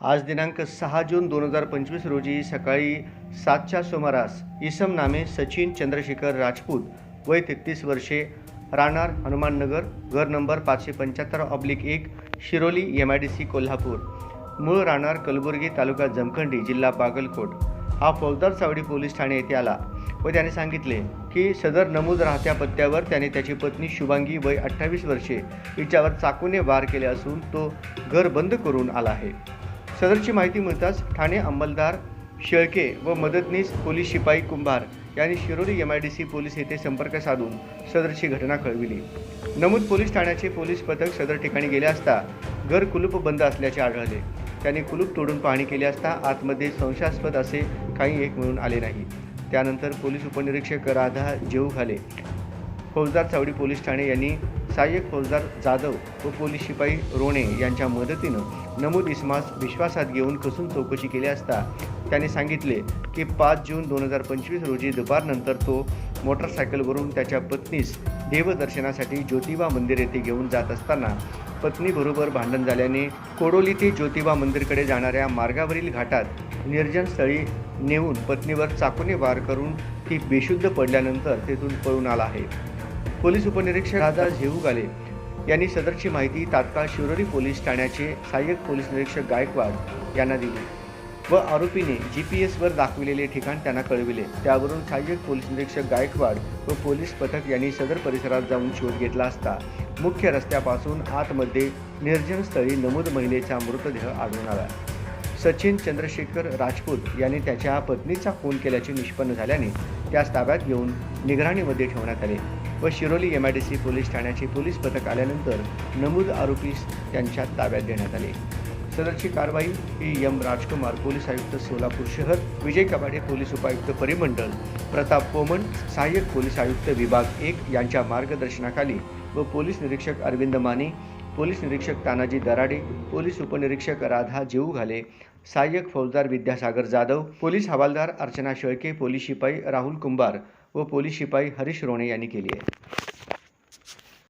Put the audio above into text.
आज दिनांक सहा जून दोन हजार पंचवीस रोजी सकाळी सातच्या सुमारास इसम नामे सचिन चंद्रशेखर राजपूत वय तेहतीस वर्षे राहणार हनुमाननगर घर नंबर पाचशे पंच्याहत्तर ऑब्लिक एक Shiroli M I D C Kolhapur. मूळ राहणार कलबुर्गी तालुका जमखंडी जिल्हा बागलकोट. हा फौजदार चावडी पोलीस ठाणे येथे आला व त्याने सांगितले की सदर नमूद राहत्या पत्त्यावर त्याने त्याची पत्नी शुभांगी वय अठ्ठावीस वर्षे हिच्यावर चाकूने वार केले असून तो घर बंद करून आला आहे. सदरची माहिती मिळताच ठाणे अंमलदार शेळके व मदतनीस पोलीस शिपाई कुंभार यांनी Shiroli M I D C police येथे संपर्क साधून सदरची घटना कळविली. नमूद पोलीस ठाण्याचे पोलीस पथक सदर ठिकाणी गेले असता घर कुलूप बंद असल्याचे आढळले. त्यांनी कुलूप तोडून पाहणी केली असता आतमध्ये संशयास्पद असे काही एक मिळून आले नाही. त्यानंतर पोलीस उपनिरीक्षक राधा जेऊ घाले फौजदार चावडी पोलीस ठाणे यांनी सहाय्यक फौजदार जाधव व पोलीस शिपाई रोणे यांच्या मदतीनं नमूद इस्मास विश्वासात घेऊन कसून चौकशी केली असता त्याने सांगितले की पाच जून दोन हजार पंचवीस रोजी दुपारनंतर तो मोटरसायकलवरून त्याच्या पत्नीस देवदर्शनासाठी ज्योतिबा मंदिर येथे घेऊन जात असताना पत्नीबरोबर भांडण झाल्याने कोडोली ते ज्योतिबा मंदिरकडे जाणाऱ्या मार्गावरील घाटात निर्जन स्थळी नेऊन पत्नीवर चाकूने वार करून ती बेशुद्ध पडल्यानंतर तेथून पळून आला आहे. पोलीस उपनिरीक्षक राजा झेऊगाले यांनी सदरची माहिती तात्काळ शिरोली पोलीस ठाण्याचे सहाय्यक पोलीस निरीक्षक गायकवाड यांना दिली व आरोपीने जी पी एसवर दाखविलेले ठिकाण त्यांना कळविले. त्यावरून सहाय्यक पोलीस निरीक्षक गायकवाड व पोलीस पथक यांनी सदर परिसरात जाऊन शोध घेतला असता मुख्य रस्त्यापासून आतमध्ये निर्जन स्थळी नमूद महिलेचा मृतदेह आढळून आला. सचिन चंद्रशेखर राजपूत यांनी त्याच्या पत्नीचा खून केल्याचे निष्पन्न झाल्याने त्यास ताब्यात घेऊन निगराणीमध्ये ठेवण्यात आले. व Shiroli M I D C police ठाण्याचे पोलीस पथक आल्यानंतर नमूद आरोपीस त्यांच्या ताब्यात देण्यात आले. सदरची कारवाई ही एम राजकुमार पोलीस आयुक्त सोलापूर शहर विजय कबाडे पोलीस उपायुक्त परिमंडळ प्रताप पोमन सहाय्यक पोलीस आयुक्त विभाग एक यांच्या मार्गदर्शनाखाली व पोलीस निरीक्षक अरविंद माने पोलीस निरीक्षक तानाजी दराडे पोलीस उपनिरीक्षक राधा जेऊ घाले सहाय्यक फौजदार विद्यासागर जाधव पोलीस हवालदार अर्चना शेळके पोलीस शिपाई राहुल कुंभार व पोलीस शिपाई हरीश रोणे यांनी केली आहे.